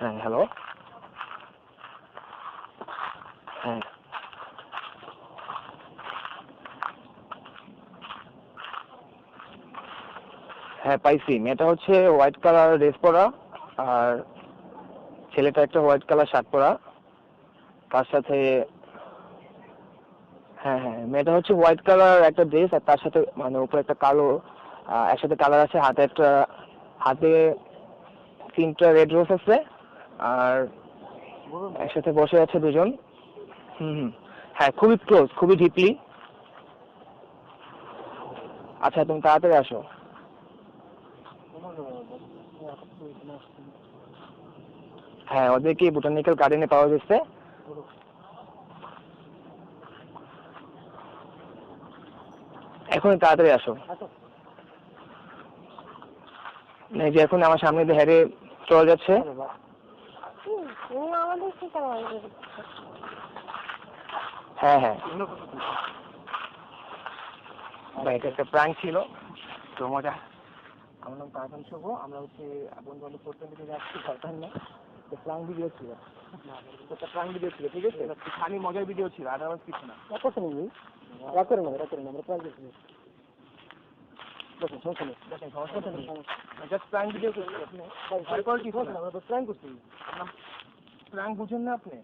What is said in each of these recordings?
Hello? হ্যাঁ। হ্যাঁ পাইছি। মেয়েটা হচ্ছে হোয়াইট কালার ড্রেস পরা আর ছেলেটা একটা হোয়াইট কালার শার্ট পরা। তার সাথে হ্যাঁ হ্যাঁ মেয়েটা হচ্ছে হোয়াইট কালার একটা ড্রেস আর তার সাথে মানে উপরে একটা কালো একসাথে কালার আছে। হাতে একটা, হাতে তিনটা রেড রোজ আছে। আর একসাথে বসে আছে দুজন। হুম হুম। হ্যাঁ খুবই ক্লোজ খুবই ডিপলি আচ্ছা তুমি তাড়াতাড়ি আসো। হ্যাঁ ওদেরকে বোটানিক্যাল গার্ডেনে পাওয়া গেছে। এখন তাড়াতাড়ি আসো। যে এখন আমার সামনে হেরে চলে যাচ্ছে। আমাদের ঠিকানা হ্যাঁ হ্যাঁ। এটা একটা প্র্যাঙ্ক ছিল। তো মজা। আমার নাম শুভ আমরা হচ্ছে বন্ধু বান্ধব পড়তে দিকে যাচ্ছি সরকার না তো প্র্যাঙ্ক ভিডিও ছিল। একটা প্র্যাঙ্ক ভিডিও ছিল ঠিক আছে? খালি মজার ভিডিও ছিল আদারওয়াইজ কিছু না। করছেন আপনি? রাগ করেন না, রাগ করেন না, আমরা সমস্যা নেই। দেখেন সমস্যা নেই। জাস্ট প্র্যাঙ্ক ভিডিও করছি। করার না। আমরা তো প্র্যাঙ্ক করছি। প্র্যাঙ্ক বুঝেন না আপনি?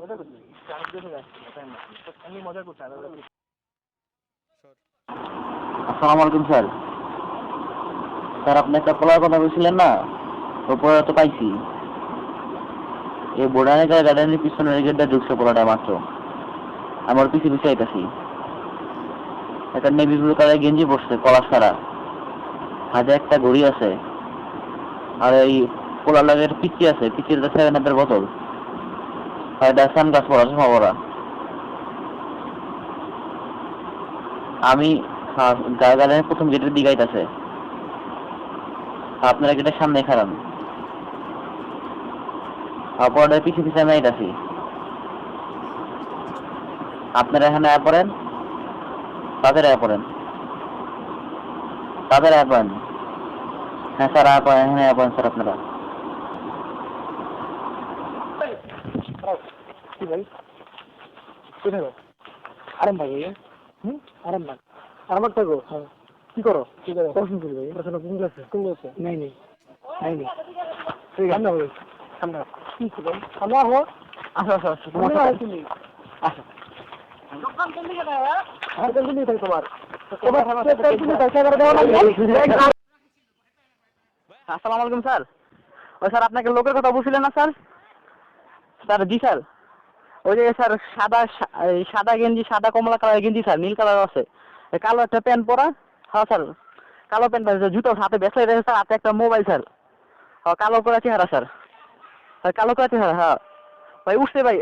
মজা করছি প্র্যাঙ্ক ভিডিও যাচ্ছি এমনি মজা করছি আদারওয়াইজ আসসালামু আলাইকুম স্যার। স্যার আপনি একটা পোলার কথা বলছিলেন না? পোলাটা তো পাইছি। এই গার্ডেনের পিছনের গেটটা ঢুকছে পোলাটা মাত্র। আমার পিছিয়ে পিছিয়ে আইতাছি। একটা নেভি ব্লু কালার গেঞ্জি পরছে কলা সারা হাতে একটা ঘড়ি আছে। আর এই পোলার লাগের পিচি আছে পিচির সেভেন আপের বোতল। এটা সানগ্লাস পরা চশমা আমি হ্যাঁ, গার্ডেনের প্রথম গেটের দিকে আইতাছে। আপনারা গেটের সামনে খারান। অপরাধের পিছিয়ে পিছিয়ে আমি আইতাছি। আপনারা এখানে আয় পড়েন। তাদের আয় পড়েন। তাদের আয় পড়েন। হ্যাঁ স্যার আয় পড়েন এখানে আয় পড়েন স্যার আপনারা কি ভাই? কোথায় গো? আরাম ভাই ভাই, হুম? আরাম ভাই। আরামবাগ থাকো? কি করো? পড়াশোনা করি ভাই। পড়াশোনা কোন ক্লাসে? কোন ক্লাসে? নাই, নাই। নাই, নাই। ঠিক আছে। ভাই। সামনে কি ভাই? সামনে আও। আসো, আসো, আসো। তোমার সাথে- আসো। আর কোন দিকে থাকে তোমার? তোমার দেওয়া নাই? আসসালামু আলাইকুম স্যার ওই স্যার আপনাকে লোকের কথা বলছিলেন না স্যার স্যার জি স্যার ওই যে স্যার, সাদা সাদা গেঞ্জি, সাদা কমলা কালার গেঞ্জি স্যার, নীল কালার আছে। কালো একটা প্যান্ট পরা হ্যাঁ স্যার, কালো প্যান্ট পরা জুতো হাতে ব্যাসলাই রয়েছে স্যার, হাতে একটা মোবাইল স্যার। হ্যাঁ কালো করা চেহারা স্যার। স্যার কালো করা চেহারা হ্যাঁ। ভাই, উঠছে ভাই।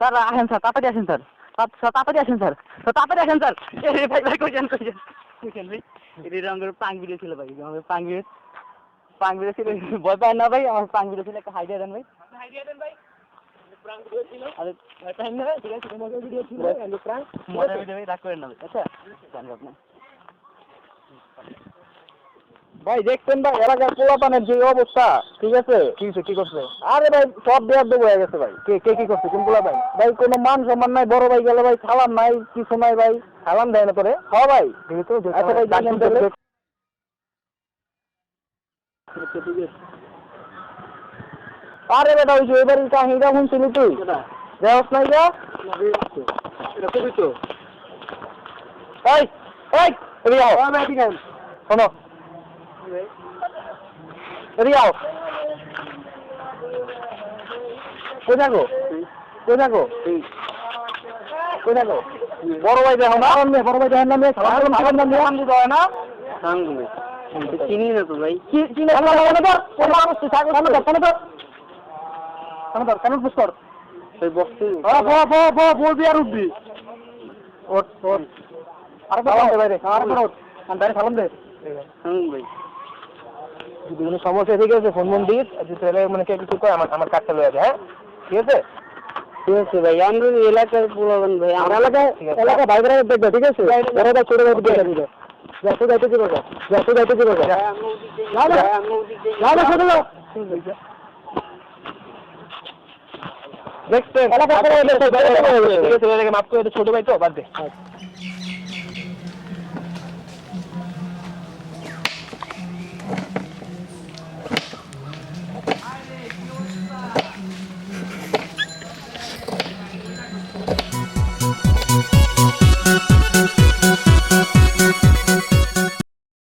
স্যার, আসেন স্যার, তাড়াতাড়ি আসেন স্যার। তাড়াতাড়ি আসেন স্যার। তাড়াতাড়ি আসেন স্যার। ভাই ভাই ভাই। এই রঙের পাং ভিডিও ছিল ভাই আমাদের পাং ভিডিও পাং ছিল, ভয় পায় না ভাই, আমার পাং ছিল, একটা হাই দিয়ে দেন ভাই। আরে না ঠিক আছে ভিডিও ছিল আচ্ছা? জানব আপনি ভাই দেখছেন ভাই এলাকার পোলাপানের যে অবস্থা ঠিক আছে? কি কি করছে? আরে ভাই সব দেওয়ার দেবো হয়ে গেছে ভাই। কে কে কি করছে? কোন পোলা ভাই ভাই কোনো মান সম্মান নাই বড় ভাই গেলে ভাই সালাম নাই কিছু নাই ভাই। সালাম দেয় না তোরে? হ্যাঁ ভাই। আচ্ছা ভাই, ডাক দেখেন দিতে তাহলে। হবে। আরে বেটা ওই যে এবারের কাহিনীটা শুনছিলি তুই? দেওয়াস নাই যা? এটা কবি তো। এই এই এদিকে আও। শোনো। এদিকে কই থাকো? কই থাকো? কই থাকো? বড় ভাই দেখো না? বড় ভাই দেখেন না মেয়ে? না দিতে হয় না? চিনি না তো ভাই। কি না থাকো কেন ধর কেন ধর কেন ধর কেন পুশ কর। ওই বক্সে ব ব ব বলবি আর উঠবি। ওঠ ওঠ। আরে সালাম দে বাইরে আরে বড় আর বাইরে সালাম দে। হুম ভাই। যদি কোনো সমস্যা ঠিক আছে ফোন ফোন দিস যদি ছেলে মানে কে কিছু করে আমার আমার কাজটা লয়ে যায় হ্যাঁ? ঠিক আছে? ঠিক আছে ভাই। আমরা এলাকার পোলাবেন ভাই। আমার এলাকায় এলাকায় ভাই ভাই দেখবে ঠিক আছে? বড় ভাই ছোট ভাই দেখবে দিবে যা তো যাইতে দিবে যা যা তো যাইতে দিবে না না। না না নেক্সট টাইম মাফ করে ছোট ভাই তো বাদ দে।